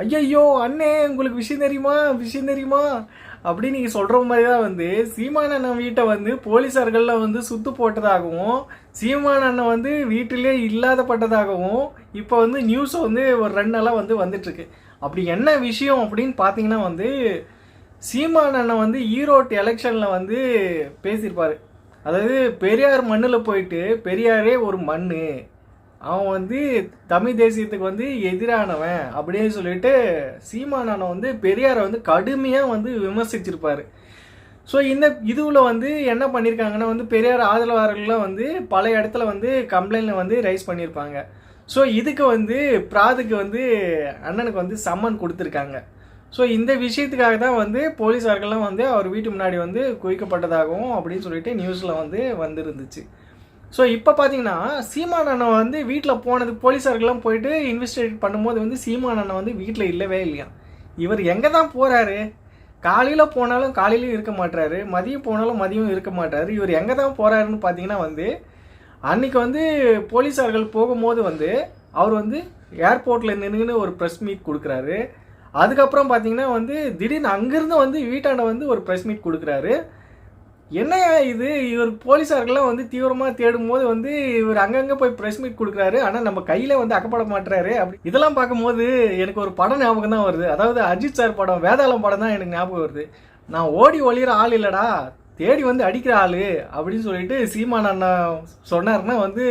ஐயையோ அண்ணே உங்களுக்கு விஷயம் தெரியுமா? விஷயம் தெரியுமா? அப்படின்னு நீங்கள் சொல்கிற மாதிரி தான் வந்து சீமான அண்ணன் வீட்டை வந்து போலீஸார்களில் வந்து சுத்து போட்டதாகவும் சீமான் அண்ணன் வந்து வீட்டிலே இல்லாதப்பட்டதாகவும் இப்போ வந்து நியூஸ் வந்து ஒரு ரெண்டு நாளாக வந்து வந்துட்டுருக்கு. அப்படி என்ன விஷயம் அப்படின்னு பார்த்தீங்கன்னா வந்து சீமான் அண்ணன் வந்து ஈரோட் எலெக்ஷனில் வந்து பேசியிருப்பார். அதாவது பெரியார் மண்ணில் போயிட்டு பெரியாரே ஒரு மண் அவன் வந்து தமிழ் தேசியத்துக்கு வந்து எதிரானவன் அப்படின்னு சொல்லிட்டு சீமானான வந்து பெரியாரை வந்து கடுமையாக வந்து விமர்சிச்சிருப்பாரு. ஸோ இந்த இதுவில் வந்து என்ன பண்ணியிருக்காங்கன்னா வந்து பெரியார் ஆதரவாளர்கள்லாம் வந்து பல இடத்துல வந்து கம்ப்ளைண்ட்ல வந்து ரைஸ் பண்ணியிருப்பாங்க ஸோ இதுக்கு வந்து பிராதுக்கு வந்து அண்ணனுக்கு வந்து சம்மன் கொடுத்துருக்காங்க. ஸோ இந்த விஷயத்துக்காக தான் வந்து போலீஸார்கள்லாம் வந்து அவர் வீட்டு முன்னாடி வந்து குவிக்கப்பட்டதாகவும் அப்படின்னு சொல்லிட்டு நியூஸில் வந்து வந்திருந்துச்சு. ஸோ இப்போ பார்த்தீங்கன்னா சீமான் அண்ணன் வந்து வீட்டில் போனது போலீஸார்கள்லாம் போயிட்டு இன்வெஸ்டிகேட் பண்ணும்போது வந்து சீமான் அண்ணன் வந்து வீட்டில் இல்லவே இல்லையா? இவர் எங்கே தான் போகிறாரு காலையில் போனாலும் காலையிலும் இருக்க மாட்டாரு மதியம் போனாலும் மதியம் இருக்க மாட்டாரு இவர் எங்கே தான் போகிறாருன்னு பார்த்தீங்கன்னா வந்து அன்றைக்கி வந்து போலீஸார்கள் போகும்போது வந்து அவர் வந்து ஏர்போர்ட்டில் நின்றுன்னு ஒரு ப்ரெஸ் மீட் கொடுக்குறாரு. அதுக்கப்புறம் பார்த்தீங்கன்னா வந்து திடீர்னு அங்கேருந்து வந்து வீட்டாண்ட வந்து ஒரு ப்ரெஸ் மீட் கொடுக்குறாரு. என்னையா இது? இவர் போலீஸார்கள்லாம் வந்து தீவிரமாக தேடும் போது வந்து இவர் அங்கங்கே போய் ப்ரெஸ் மீட் கொடுக்குறாரு. ஆனால் நம்ம கையில் வந்து அக்கப்பட மாட்டுறாரு அப்படி இதெல்லாம் பார்க்கும்போது எனக்கு ஒரு படம் ஞாபகம் தான் வருது. அதாவது அஜித் சார் படம் வேதாளம் படம் தான் எனக்கு ஞாபகம் வருது. நான் ஓடி ஒளிகிற ஆள் இல்லைடா. தேடி வந்து அடிக்கிற ஆள் அப்படின்னு சொல்லிட்டு சீமான் அண்ணா சொன்னார்னா வந்து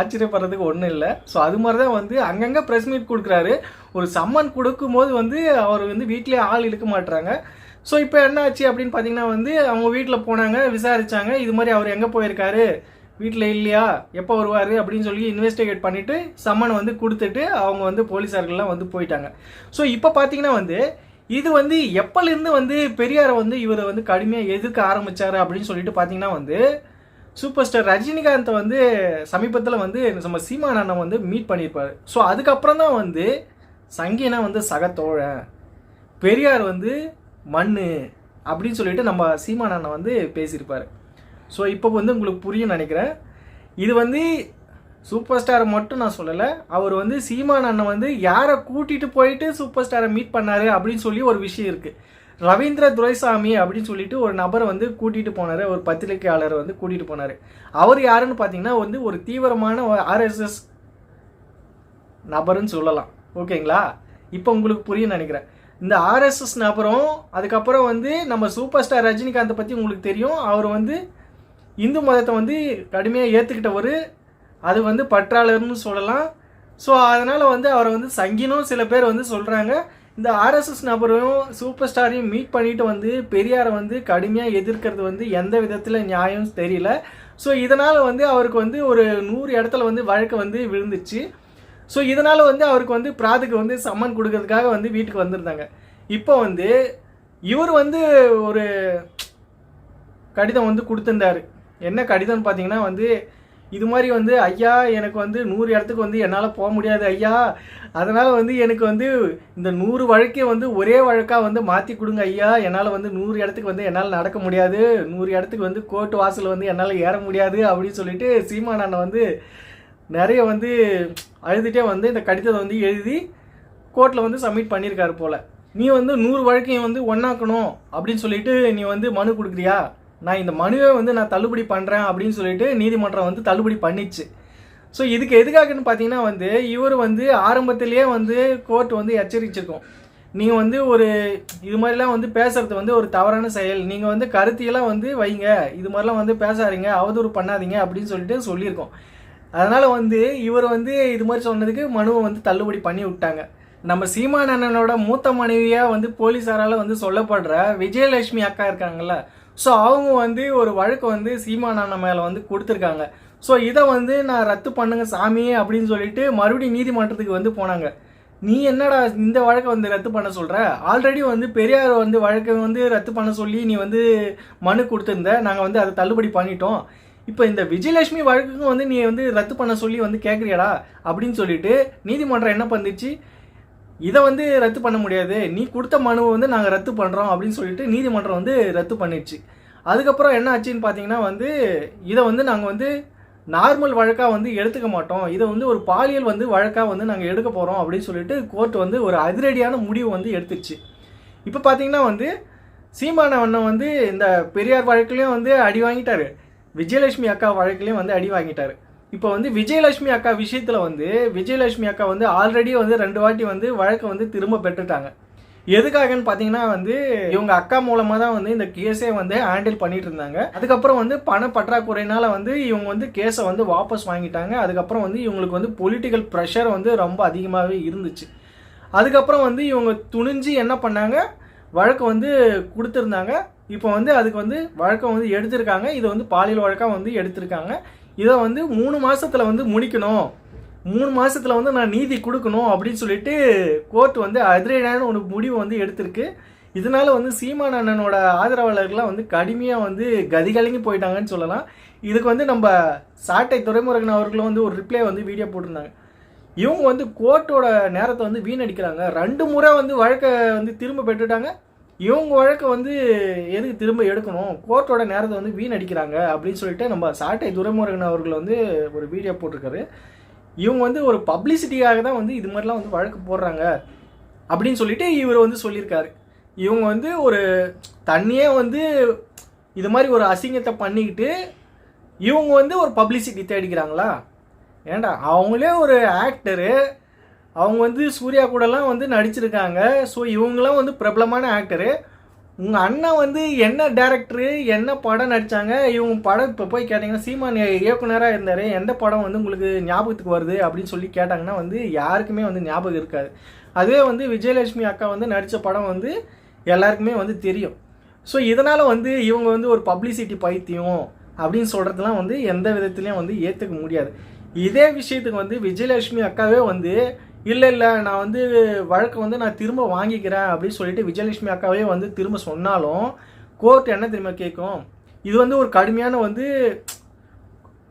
ஆச்சரியப்படுறதுக்கு ஒன்றும் இல்லை. ஸோ அது மாதிரி தான் வந்து அங்கங்கே ப்ரெஸ் மீட் கொடுக்குறாரு. ஒரு சம்மன் கொடுக்கும்போது வந்து அவர் வந்து வீட்டிலே ஆள் இழுக்க மாட்டுறாங்க ஸோ இப்போ என்ன ஆச்சு அப்படின்னு பார்த்தீங்கன்னா வந்து அவங்க வீட்டில் போனாங்க விசாரிச்சாங்க இது மாதிரி அவர் எங்கே போயிருக்காரு? வீட்டில் இல்லையா? எப்போ வருவார்? அப்படின்னு சொல்லி இன்வெஸ்டிகேட் பண்ணிவிட்டு சம்மனை வந்து கொடுத்துட்டு அவங்க வந்து போலீஸார்கள்லாம் வந்து போயிட்டாங்க. ஸோ இப்போ பார்த்தீங்கன்னா வந்து இது வந்து எப்போலேருந்து வந்து பெரியாரை வந்து இவரை வந்து கடுமையாக எதிர்க்க ஆரம்பித்தார் அப்படின்னு சொல்லிட்டு பார்த்தீங்கன்னா வந்து சூப்பர் ஸ்டார் ரஜினிகாந்தை வந்து சமீபத்தில் வந்து நம்ம சீமான் அண்ணன் வந்து மீட் பண்ணியிருப்பாரு ஸோ அதுக்கப்புறம் தான் வந்து சங்கினா வந்து சகத்தோழ பெரியார் வந்து மண் அப்படின்னு சொல்லிட்டு நம்ம சீமான் அண்ணன் வந்து பேசியிருப்பார். ஸோ இப்போ வந்து உங்களுக்கு புரியும் நினைக்கிறேன். இது வந்து சூப்பர் ஸ்டாரை மட்டும் நான் சொல்லலை. அவர் வந்து சீமான் அண்ணன் வந்து யாரை கூட்டிகிட்டு போயிட்டு சூப்பர் ஸ்டாரை மீட் பண்ணார் அப்படின்னு சொல்லி ஒரு விஷயம் இருக்குது ரவீந்திர துரைசாமி அப்படின்னு சொல்லிட்டு ஒரு நபரை வந்து கூட்டிகிட்டு போனார். ஒரு பத்திரிகையாளரை வந்து கூட்டிகிட்டு போனார். அவர் யாருன்னு பார்த்தீங்கன்னா வந்து ஒரு தீவிரமான ஆர்எஸ்எஸ் நபருன்னு சொல்லலாம். ஓகேங்களா இப்போ உங்களுக்கு புரியும் நினைக்கிறேன். இந்த ஆர்எஸ்எஸ் நபரும் அதுக்கப்புறம் வந்து நம்ம சூப்பர் ஸ்டார் ரஜினிகாந்தை பற்றி உங்களுக்கு தெரியும். அவர் வந்து இந்து மதத்தை வந்து கடுமையாக ஏற்றுக்கிட்டவர் அது வந்து பற்றாளர்னு சொல்லலாம். ஸோ அதனால் வந்து அவரை வந்து சங்கினும் சில பேர் வந்து சொல்கிறாங்க இந்த ஆர்எஸ்எஸ் நபரும் சூப்பர் ஸ்டாரையும் மீட் பண்ணிட்டு வந்து பெரியாரை வந்து கடுமையாக எதிர்க்கிறது வந்து எந்த விதத்தில் நியாயம் தெரியல. ஸோ இதனால் வந்து அவருக்கு வந்து ஒரு நூறு இடத்துல வந்து வழக்கு வந்து விழுந்துச்சு. ஸோ இதனால் வந்து அவருக்கு வந்து பிராதுக்கு வந்து சம்மன் கொடுக்கறதுக்காக வந்து வீட்டுக்கு வந்திருந்தாங்க. இப்போ வந்து இவர் வந்து ஒரு கடிதம் வந்து கொடுத்துருந்தாரு. என்ன கடிதம்னு பார்த்தீங்கன்னா வந்து இது மாதிரி வந்து ஐயா எனக்கு வந்து நூறு இடத்துக்கு வந்து என்னால் போக முடியாது ஐயா. அதனால் வந்து எனக்கு வந்து இந்த நூறு வழக்கே வந்து ஒரே வழக்காக வந்து மாற்றி கொடுங்க ஐயா. என்னால் வந்து நூறு இடத்துக்கு வந்து என்னால் நடக்க முடியாது. நூறு இடத்துக்கு வந்து கோர்ட்டு வாசல் வந்து என்னால் ஏற முடியாது அப்படின்னு சொல்லிட்டு சீமானண்ணன் வந்து நிறைய வந்து அழுதுகிட்டே வந்து இந்த கடிதத்தை வந்து எழுதி கோர்ட்டில் வந்து சப்மிட் பண்ணியிருக்காரு போல். நீ வந்து நூறு வழக்கையும் வந்து ஒன்றாக்கணும் அப்படின்னு சொல்லிட்டு நீ வந்து மனு கொடுக்குறியா? நான் இந்த மனுவை வந்து நான் தள்ளுபடி பண்ணுறேன் அப்படின்னு சொல்லிட்டு நீதிமன்றம் வந்து தள்ளுபடி பண்ணிச்சு. ஸோ இதுக்கு எதுக்காகன்னு பார்த்தீங்கன்னா வந்து இவர் வந்து ஆரம்பத்திலேயே வந்து கோர்ட் வந்து எச்சரிச்சிருக்கோம். நீங்கள் வந்து ஒரு இது மாதிரிலாம் வந்து பேசுறது வந்து ஒரு தவறான செயல். நீங்கள் வந்து கருத்தியெல்லாம் வந்து வைங்க. இது மாதிரிலாம் வந்து பேசாதீங்க அவதூறு பண்ணாதீங்க அப்படின்னு சொல்லிட்டு சொல்லியிருக்கோம். அதனால் வந்து இவர் வந்து இது மாதிரி சொன்னதுக்கு மனுவை வந்து தள்ளுபடி பண்ணி விட்டாங்க. நம்ம சீமான் அண்ணனோட மூத்த மனைவியாக வந்து போலீஸாரால் வந்து சொல்லப்படுற விஜயலட்சுமி அக்கா இருக்காங்கல்ல ஸோ அவங்க வந்து ஒரு வழக்கு வந்து சீமான் அண்ணன் மேலே வந்து கொடுத்துருக்காங்க. ஸோ இதை வந்து நான் ரத்து பண்ணுங்க சாமி அப்படின்னு சொல்லிட்டு மறுபடியும் நீதிமன்றத்துக்கு வந்து போனாங்க. நீ என்னடா இந்த வழக்கை வந்து ரத்து பண்ண சொல்கிற ஆல்ரெடி வந்து பெரியார் வந்து வழக்கை வந்து ரத்து பண்ண சொல்லி நீ வந்து மனு கொடுத்துருந்த நாங்கள் வந்து அதை தள்ளுபடி பண்ணிட்டோம். இப்போ இந்த விஜயலட்சுமி வழக்குக்கும் வந்து நீ வந்து ரத்து பண்ண சொல்லி வந்து கேட்குறியாடா அப்படின்னு சொல்லிட்டு நீதிமன்றம் என்ன பண்ணிச்சு? இதை வந்து ரத்து பண்ண முடியாது. நீ கொடுத்த மனுவை வந்து நாங்கள் ரத்து பண்ணுறோம் அப்படின்னு சொல்லிட்டு நீதிமன்றம் வந்து ரத்து பண்ணிடுச்சு அதுக்கப்புறம் என்ன ஆச்சுன்னு பார்த்தீங்கன்னா வந்து இதை வந்து நாங்கள் வந்து நார்மல் வழக்காக வந்து எடுத்துக்க மாட்டோம். இதை வந்து ஒரு பாலியல் வந்து வழக்காக வந்து நாங்கள் எடுக்க போகிறோம் அப்படின்னு சொல்லிட்டு கோர்ட் வந்து ஒரு அதிரடியான முடிவு வந்து எடுத்துச்சு. இப்போ பார்த்தீங்கன்னா வந்து சீமான அண்ணன் வந்து இந்த பெரியார் வழக்குலேயும் வந்து அடி வாங்கிட்டாரு. விஜயலட்சுமி அக்கா வழக்குலேயும் வந்து அடி வாங்கிட்டார். இப்போ வந்து விஜயலட்சுமி அக்கா விஷயத்தில் வந்து விஜயலட்சுமி அக்கா வந்து ஆல்ரெடி வந்து ரெண்டு வாட்டி வந்து வழக்கை வந்து திரும்ப பெற்றுட்டாங்க. எதுக்காகன்னு பார்த்தீங்கன்னா வந்து இவங்க அக்கா மூலமாக தான் வந்து இந்த கேஸே வந்து ஹேண்டில் பண்ணிட்டு இருந்தாங்க அதுக்கப்புறம் வந்து பண பற்றாக்குறையினால வந்து இவங்க வந்து கேஸை வந்து வாபஸ் வாங்கிட்டாங்க. அதுக்கப்புறம் வந்து இவங்களுக்கு வந்து பொலிட்டிக்கல் ப்ரெஷர் வந்து ரொம்ப அதிகமாகவே இருந்துச்சு. அதுக்கப்புறம் வந்து இவங்க துணிஞ்சு என்ன பண்ணாங்க? வழக்கு வந்து கொடுத்துருந்தாங்க. இப்போ வந்து அதுக்கு வந்து வழக்கம் வந்து எடுத்திருக்காங்க. இதை வந்து பாலியல் வழக்காக வந்து எடுத்திருக்காங்க. இதை வந்து மூணு மாதத்தில் வந்து முடிக்கணும். மூணு மாதத்தில் வந்து நான் நீதி கொடுக்கணும் அப்படின்னு சொல்லிட்டு கோர்ட் வந்து அதிரடியான ஒரு முடிவு வந்து எடுத்திருக்கு. இதனால வந்து சீமான் அண்ணனோட ஆதரவாளர்கள்லாம் வந்து கடுமையாக வந்து கதிகலங்கி போயிட்டாங்கன்னு சொல்லலாம். இதுக்கு வந்து நம்ம சாட்டை துறைமுருகன் அவர்களும் வந்து ஒரு ரிப்ளை வந்து வீடியோ போட்டிருந்தாங்க. இவங்க வந்து கோர்ட்டோட நேரத்தை வந்து வீணடிக்கிறாங்க. ரெண்டு முறை வந்து வழக்கை வந்து திரும்ப பெற்றுட்டாங்க. இவங்க வழக்கை வந்து எதுக்கு திரும்ப எடுக்கணும்? கோர்ட்டோட நேரத்தை வந்து வீணடிக்கிறாங்க அப்படின்னு சொல்லிட்டு நம்ம சாட்டை துரைமுருகன் அவர்கள் வந்து ஒரு வீடியோ போட்டிருக்காரு. இவங்க வந்து ஒரு பப்ளிசிட்டிக்காக தான் வந்து இது மாதிரிலாம் வந்து வழக்கு போடுறாங்க அப்படின்னு சொல்லிட்டு இவர் வந்து சொல்லியிருக்காரு. இவங்க வந்து ஒரு தண்ணியே வந்து இது மாதிரி ஒரு அசிங்கத்தை பண்ணிக்கிட்டு இவங்க வந்து ஒரு பப்ளிசிட்டி தேடிக்கிறாங்களா? ஏன்டா அவங்களே ஒரு ஆக்டரு அவங்க வந்து சூர்யா கூடலாம் வந்து நடிச்சிருக்காங்க. ஸோ இவங்களாம் வந்து பிரபலமான ஆக்டரு உங்கள் அண்ணன் வந்து என்ன டேரக்டரு என்ன படம் நடித்தாங்க இவங்க படம் இப்போ போய் கேட்டிங்கன்னா சீமான் இயக்குனராக இருந்தார். எந்த படம் வந்து உங்களுக்கு ஞாபகத்துக்கு வருது? அப்படின்னு சொல்லி கேட்டாங்கன்னா வந்து யாருக்குமே வந்து ஞாபகம் இருக்காது. அதுவே வந்து விஜயலட்சுமி அக்கா வந்து நடித்த படம் வந்து எல்லாருக்குமே வந்து தெரியும். ஸோ இதனால் வந்து இவங்க வந்து ஒரு பப்ளிசிட்டி பைத்தியம் அப்படின்னு சொல்கிறதுலாம் வந்து எந்த விதத்துலேயும் வந்து ஏற்றுக்க முடியாது. இதே விஷயத்துக்கு வந்து விஜயலட்சுமி அக்காவே வந்து இல்லை இல்லை நான் வந்து வழக்கை வந்து நான் திரும்ப வாங்கிக்கிறேன் அப்படின்னு சொல்லிட்டு விஜயலட்சுமி அக்காவே வந்து திரும்ப சொன்னாலும் கோர்ட் என்ன திரும்ப கேட்கும் இது வந்து ஒரு கடுமையான வந்து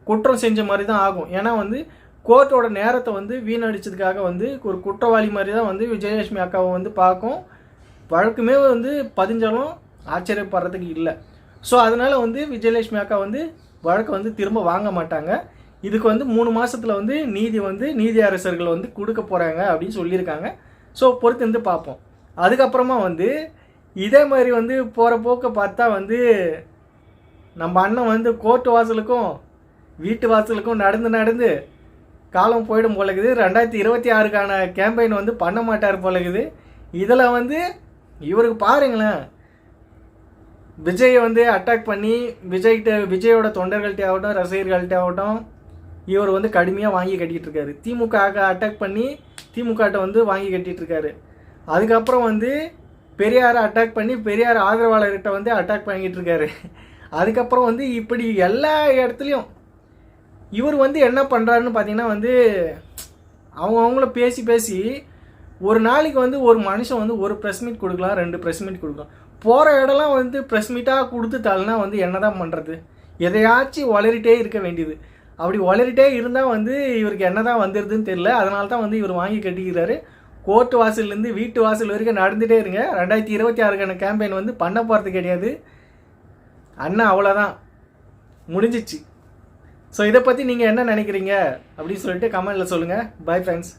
குற்றம் செஞ்ச மாதிரி தான் ஆகும். ஏன்னா வந்து கோர்ட்டோட நேரத்தை வந்து வீணடிச்சதுக்காக வந்து ஒரு குற்றவாளி மாதிரி தான் வந்து விஜயலட்சுமி அக்காவை வந்து பார்க்கும். வழக்குமே வந்து பதிஞ்சாலும் ஆச்சரியப்படுறதுக்கு இல்லை. ஸோ அதனால வந்து விஜயலட்சுமி அக்கா வந்து வழக்கை வந்து திரும்ப வாங்க மாட்டாங்க. இதுக்கு வந்து மூணு மாதத்தில் வந்து நீதி வந்து நீதி அரசர்கள் வந்து கொடுக்க போகிறாங்க அப்படின்னு சொல்லியிருக்காங்க. ஸோ பொறுத்து வந்து பார்ப்போம். அதுக்கப்புறமா வந்து இதே மாதிரி வந்து போகிற போக்க பார்த்தா வந்து நம்ம அண்ணன் வந்து கோர்ட்டு வாசலுக்கும் வீட்டு வாசலுக்கும் நடந்து நடந்து காலம் போயிடும் போலக்குது ரெண்டாயிரத்தி இருபத்தி ஆறுக்கான கேம்பெயின் வந்து பண்ண மாட்டார் போலக்குது இதில் வந்து இவருக்கு பாருங்களேன். விஜயை வந்து அட்டாக் பண்ணி விஜய்கிட்ட விஜயோட தொண்டர்கள்ட்டே ஆகட்டும் ரசிகர்கள்ட்டே ஆகட்டும் இவர் வந்து கடுமையாக வாங்கி கட்டிகிட்டு இருக்காரு. திமுக அட்டாக் பண்ணி திமுகட்ட வந்து வாங்கி கட்டிகிட்டு இருக்காரு. அதுக்கப்புறம் வந்து பெரியாரை அட்டாக் பண்ணி பெரியார் ஆதரவாளர்கிட்ட வந்து அட்டாக் பண்ணிட்டு இருக்காரு. அதுக்கப்புறம் வந்து இப்படி எல்லா இடத்துலையும் இவர் வந்து என்ன பண்ணுறாருன்னு பார்த்தீங்கன்னா வந்து அவங்க அவங்கள பேசி பேசி ஒரு நாளைக்கு வந்து ஒரு மனுஷன் வந்து ஒரு ப்ரெஸ் மீட் கொடுக்கலாம் ரெண்டு ப்ரெஸ் மீட் கொடுக்கலாம். போகிற இடம்லாம் வந்து ப்ரெஸ் மீட்டாக கொடுத்துட்டாள்னா வந்து என்ன தான் பண்ணுறது எதையாச்சும் வளரிட்டே இருக்க வேண்டியது. அப்படி வளரிட்டே இருந்தால் வந்து இவருக்கு என்ன தான் வந்துடுதுன்னு தெரியல. அதனால தான் வந்து இவர் வாங்கி கட்டிக்கிறாரு. கோர்ட் வாசல்லேருந்து வீட்டு வாசல் வரைக்கும் நடந்துகிட்டே இருங்க. ரெண்டாயிரத்தி இருபத்தி ஆறுக்கான கேம்பெயின் வந்து பண்ண போகிறது கிடையாது. அண்ணா அவ்வளோதான் முடிஞ்சிச்சு. ஸோ இதை பற்றி நீங்கள் என்ன நினைக்கிறீங்க? அப்படின்னு சொல்லிட்டு கமெண்டில் சொல்லுங்கள் பை ஃப்ரெண்ட்ஸ்